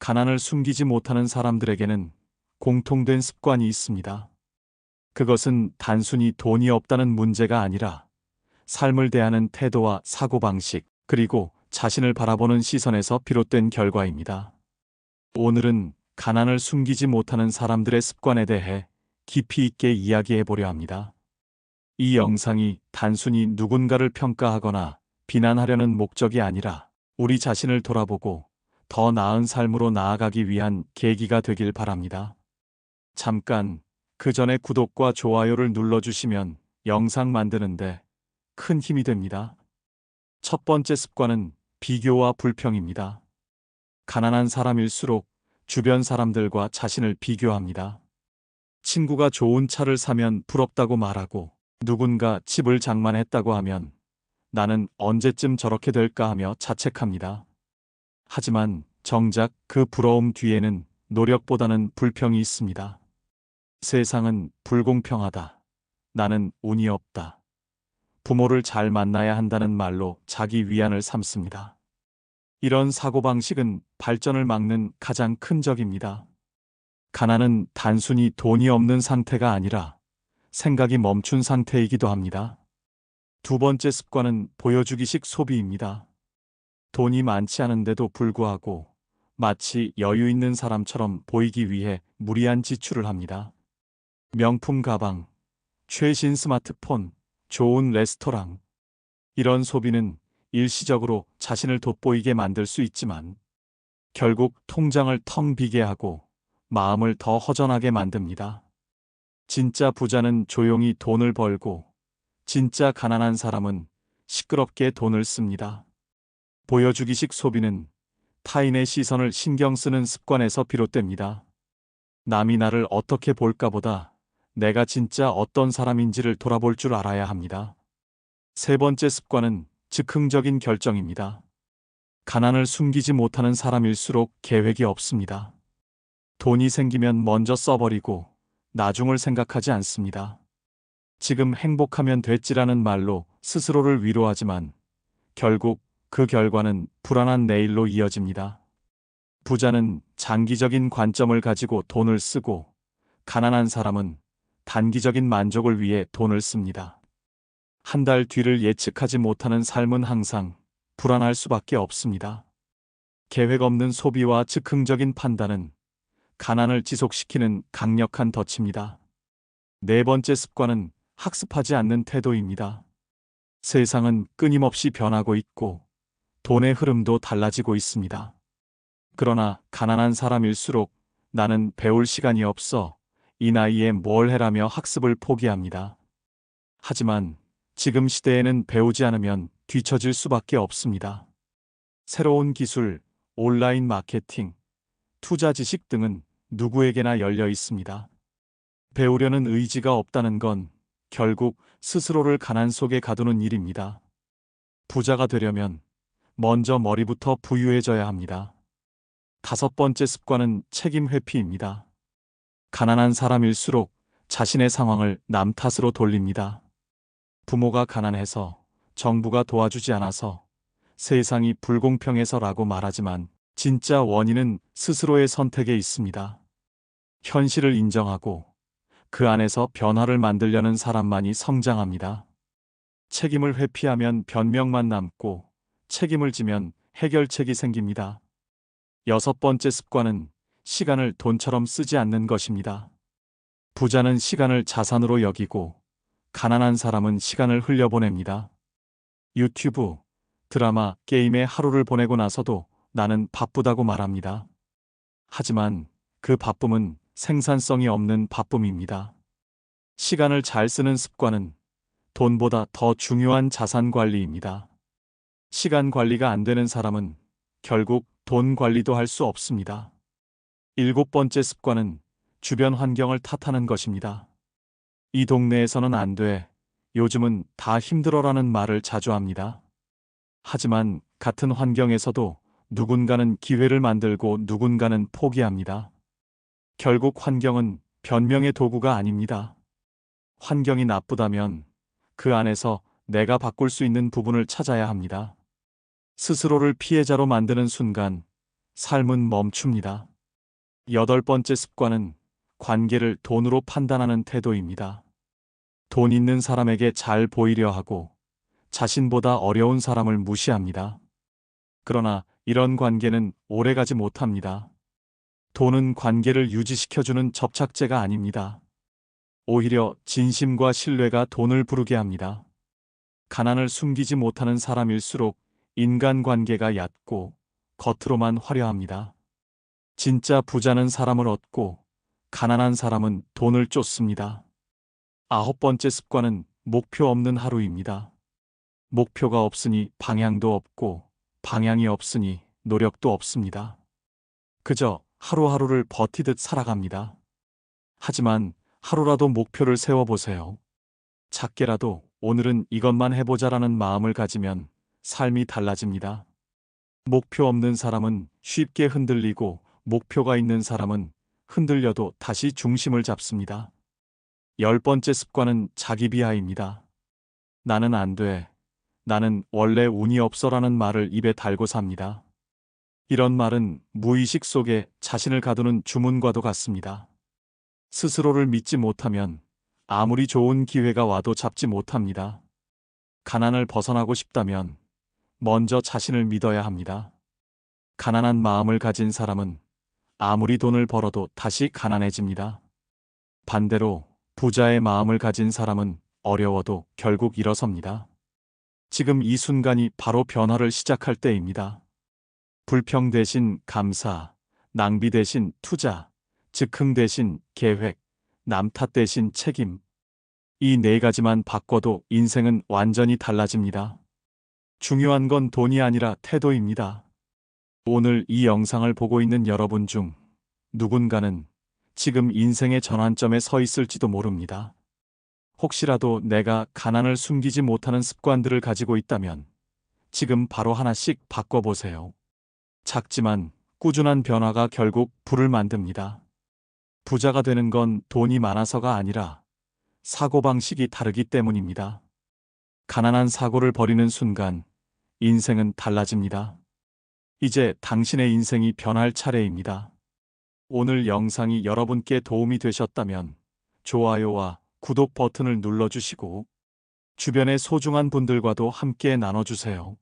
가난을 숨기지 못하는 사람들에게는 공통된 습관이 있습니다. 그것은 단순히 돈이 없다는 문제가 아니라 삶을 대하는 태도와 사고방식, 그리고 자신을 바라보는 시선에서 비롯된 결과입니다. 오늘은 가난을 숨기지 못하는 사람들의 습관에 대해 깊이 있게 이야기해 보려 합니다. 이 영상이 단순히 누군가를 평가하거나 비난하려는 목적이 아니라 우리 자신을 돌아보고 더 나은 삶으로 나아가기 위한 계기가 되길 바랍니다. 잠깐 그 전에 구독과 좋아요를 눌러주시면 영상 만드는데 큰 힘이 됩니다. 첫 번째 습관은 비교와 불평입니다. 가난한 사람일수록 주변 사람들과 자신을 비교합니다. 친구가 좋은 차를 사면 부럽다고 말하고 누군가 집을 장만했다고 하면 나는 언제쯤 저렇게 될까 하며 자책합니다. 하지만 정작 그 부러움 뒤에는 노력보다는 불평이 있습니다. 세상은 불공평하다. 나는 운이 없다. 부모를 잘 만나야 한다는 말로 자기 위안을 삼습니다. 이런 사고방식은 발전을 막는 가장 큰 적입니다. 가난은 단순히 돈이 없는 상태가 아니라 생각이 멈춘 상태이기도 합니다. 두 번째 습관은 보여주기식 소비입니다. 돈이 많지 않은데도 불구하고 마치 여유 있는 사람처럼 보이기 위해 무리한 지출을 합니다. 명품 가방, 최신 스마트폰, 좋은 레스토랑. 이런 소비는 일시적으로 자신을 돋보이게 만들 수 있지만 결국 통장을 텅 비게 하고 마음을 더 허전하게 만듭니다. 진짜 부자는 조용히 돈을 벌고 진짜 가난한 사람은 시끄럽게 돈을 씁니다. 보여주기식 소비는 타인의 시선을 신경 쓰는 습관에서 비롯됩니다. 남이 나를 어떻게 볼까 보다 내가 진짜 어떤 사람인지를 돌아볼 줄 알아야 합니다. 세 번째 습관은 즉흥적인 결정입니다. 가난을 숨기지 못하는 사람일수록 계획이 없습니다. 돈이 생기면 먼저 써버리고 나중을 생각하지 않습니다. 지금 행복하면 됐지라는 말로 스스로를 위로하지만 결국 그 결과는 불안한 내일로 이어집니다. 부자는 장기적인 관점을 가지고 돈을 쓰고 가난한 사람은 단기적인 만족을 위해 돈을 씁니다. 한 달 뒤를 예측하지 못하는 삶은 항상 불안할 수밖에 없습니다. 계획 없는 소비와 즉흥적인 판단은 가난을 지속시키는 강력한 덫입니다. 네 번째 습관은 학습하지 않는 태도입니다. 세상은 끊임없이 변하고 있고 돈의 흐름도 달라지고 있습니다. 그러나 가난한 사람일수록 나는 배울 시간이 없어 이 나이에 뭘 해라며 학습을 포기합니다. 하지만 지금 시대에는 배우지 않으면 뒤처질 수밖에 없습니다. 새로운 기술, 온라인 마케팅, 투자 지식 등은 누구에게나 열려 있습니다. 배우려는 의지가 없다는 건 결국 스스로를 가난 속에 가두는 일입니다. 부자가 되려면 먼저 머리부터 부유해져야 합니다. 다섯 번째 습관은 책임 회피입니다. 가난한 사람일수록 자신의 상황을 남 탓으로 돌립니다. 부모가 가난해서 정부가 도와주지 않아서 세상이 불공평해서라고 말하지만 진짜 원인은 스스로의 선택에 있습니다. 현실을 인정하고 그 안에서 변화를 만들려는 사람만이 성장합니다. 책임을 회피하면 변명만 남고 책임을 지면 해결책이 생깁니다. 여섯 번째 습관은 시간을 돈처럼 쓰지 않는 것입니다. 부자는 시간을 자산으로 여기고 가난한 사람은 시간을 흘려보냅니다. 유튜브, 드라마, 게임에 하루를 보내고 나서도 나는 바쁘다고 말합니다. 하지만 그 바쁨은 생산성이 없는 바쁨입니다. 시간을 잘 쓰는 습관은 돈보다 더 중요한 자산 관리입니다. 시간 관리가 안 되는 사람은 결국 돈 관리도 할 수 없습니다. 일곱 번째 습관은 주변 환경을 탓하는 것입니다. 이 동네에서는 안 돼. 요즘은 다 힘들어라는 말을 자주 합니다. 하지만 같은 환경에서도 누군가는 기회를 만들고 누군가는 포기합니다. 결국 환경은 변명의 도구가 아닙니다. 환경이 나쁘다면 그 안에서 내가 바꿀 수 있는 부분을 찾아야 합니다. 스스로를 피해자로 만드는 순간 삶은 멈춥니다. 여덟 번째 습관은 관계를 돈으로 판단하는 태도입니다. 돈 있는 사람에게 잘 보이려 하고 자신보다 어려운 사람을 무시합니다. 그러나 이런 관계는 오래가지 못합니다. 돈은 관계를 유지시켜주는 접착제가 아닙니다. 오히려 진심과 신뢰가 돈을 부르게 합니다. 가난을 숨기지 못하는 사람일수록 인간관계가 얕고 겉으로만 화려합니다. 진짜 부자는 사람을 얻고 가난한 사람은 돈을 쫓습니다. 아홉 번째 습관은 목표 없는 하루입니다. 목표가 없으니 방향도 없고 방향이 없으니 노력도 없습니다. 그저 하루하루를 버티듯 살아갑니다. 하지만 하루라도 목표를 세워보세요. 작게라도 오늘은 이것만 해보자라는 마음을 가지면 삶이 달라집니다. 목표 없는 사람은 쉽게 흔들리고 목표가 있는 사람은 흔들려도 다시 중심을 잡습니다. 열 번째 습관은 자기 비하입니다. 나는 안 돼. 나는 원래 운이 없어라는 말을 입에 달고 삽니다. 이런 말은 무의식 속에 자신을 가두는 주문과도 같습니다. 스스로를 믿지 못하면 아무리 좋은 기회가 와도 잡지 못합니다. 가난을 벗어나고 싶다면 먼저 자신을 믿어야 합니다. 가난한 마음을 가진 사람은 아무리 돈을 벌어도 다시 가난해집니다. 반대로 부자의 마음을 가진 사람은 어려워도 결국 일어섭니다. 지금 이 순간이 바로 변화를 시작할 때입니다. 불평 대신 감사, 낭비 대신 투자, 즉흥 대신 계획, 남탓 대신 책임. 이 네 가지만 바꿔도 인생은 완전히 달라집니다. 중요한 건 돈이 아니라 태도입니다. 오늘 이 영상을 보고 있는 여러분 중 누군가는 지금 인생의 전환점에 서 있을지도 모릅니다. 혹시라도 내가 가난을 숨기지 못하는 습관들을 가지고 있다면 지금 바로 하나씩 바꿔보세요. 작지만 꾸준한 변화가 결국 불을 만듭니다. 부자가 되는 건 돈이 많아서가 아니라 사고방식이 다르기 때문입니다. 가난한 사고를 버리는 순간 인생은 달라집니다. 이제 당신의 인생이 변할 차례입니다. 오늘 영상이 여러분께 도움이 되셨다면 좋아요와 구독 버튼을 눌러주시고 주변의 소중한 분들과도 함께 나눠주세요.